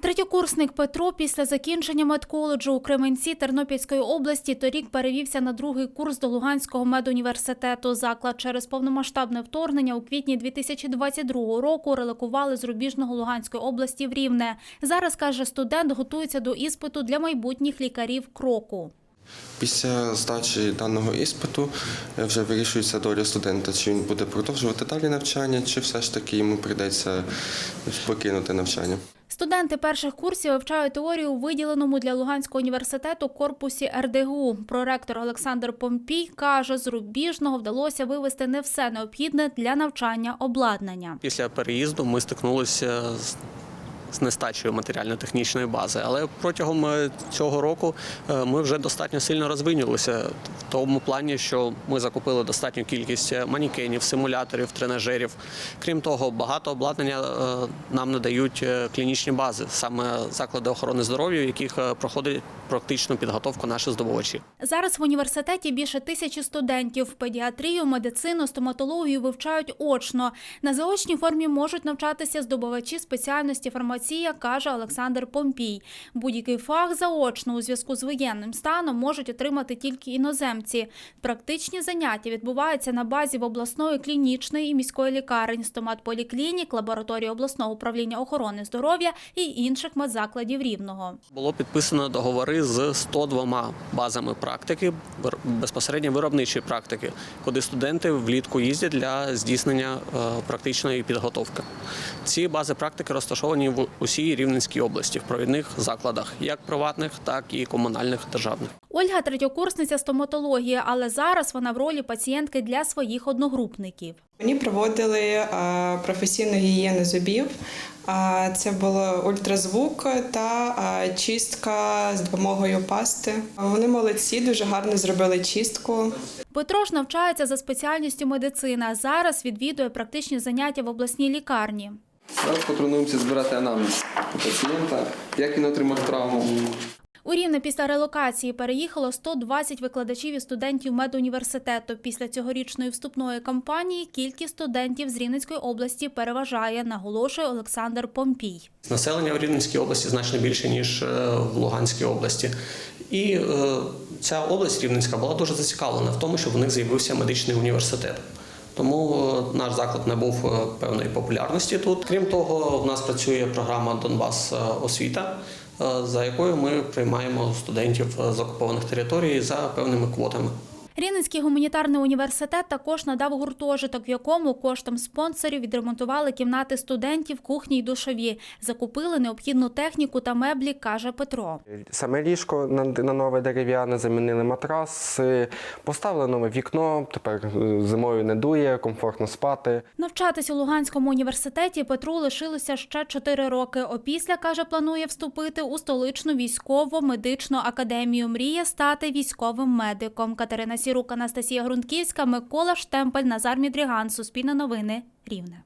Третьокурсник Петро після закінчення медколеджу у Кременці Тернопільської області торік перевівся на другий курс до Луганського медуніверситету. Заклад через повномасштабне вторгнення у квітні 2022 року релокували з рубіжного Луганської області в Рівне. Зараз, каже студент, готується до іспиту для майбутніх лікарів кроку. Після здачі даного іспиту е, вже вирішується доля студента, чи він буде продовжувати далі навчання, чи все ж таки йому прийдеться покинути навчання. Студенти перших курсів вивчають теорію у виділеному для Луганського університету корпусі РДГУ. Проректор Олександр Помпій каже, з рубіжного вдалося вивести не все необхідне для навчання обладнання. Після переїзду ми стикнулися з. З нестачею матеріально-технічної бази, але протягом е, цього року е, ми вже достатньо сильно розвинулися в тому плані, що ми закупили достатню кількість е, манікенів, симуляторів, тренажерів. Крім того, багато обладнання нам надають клінічні бази, саме заклади охорони здоров'я, в яких проходить практичну підготовку наші здобувачі. Зараз в університеті більше тисячі студентів. Педіатрію, медицину, стоматологію вивчають очно. На заочній формі можуть навчатися здобувачі спеціальності фармація, каже Олександр Помпій. Будь-який фах заочно у зв'язку з воєнним станом можуть отримати тільки іноземці. Практичні заняття відбуваються на базі в обласної клінічної і міської лікарень, стоматполіклінік, лабораторії обласного управління охорони здоров'я і інших медзакладів рівного. Було підписано договори з 102 базами практики, безпосередньо виробничої практики, куди студенти влітку їздять для здійснення е, практичної підготовки. Ці бази практики розташовані в усій Рівненській області в провідних закладах, як приватних, так і комунальних державних. Ольга третьокурсниця стоматології, але зараз вона в ролі пацієнтки для своїх одногрупників. Мені проводили е, професійну гігієну зубів. Е, Це було ультразвук та е, чистка з допомогою пасти. Вони молодці, дуже гарно зробили чистку. Петро ж навчається за спеціальністю медицина. Зараз відвідує практичні заняття в обласній лікарні. Зараз потренуємося збирати анамнез у пацієнта, як він отримав травму. У Рівне після релокації переїхало 120 викладачів і студентів медуніверситету. Після цьогорічної вступної кампанії кількість студентів з Рівненської області переважає, наголошує Олександр Помпій. Населення в Рівненській області значно більше ніж е, в Луганській області. І е, ця область Рівненська була дуже зацікавлена в тому, щоб в них з'явився медичний університет. Тому е, наш заклад не був певної популярності тут. Крім того, в нас працює програма Донбас е, освіта, е, за якою ми приймаємо студентів е, з окупованих територій за певними квотами. Рівненський гуманітарний університет також надав гуртожиток, в якому коштом спонсорів відремонтували кімнати студентів, кухні й душові. Закупили необхідну техніку та меблі, каже Петро. Саме ліжко на, нове дерев'яне замінили матрас, поставили нове вікно. Тепер е, зимою не дує, комфортно спати. Навчатись у Луганському університеті Петру лишилося ще 4 роки. Опісля, каже, планує вступити у столичну військово-медичну академію. Мріє стати військовим медиком. Катерина Сірук, Анастасія Грунтківська, Микола Штемпель, Назар Мідріган. Суспільне новини. Рівне.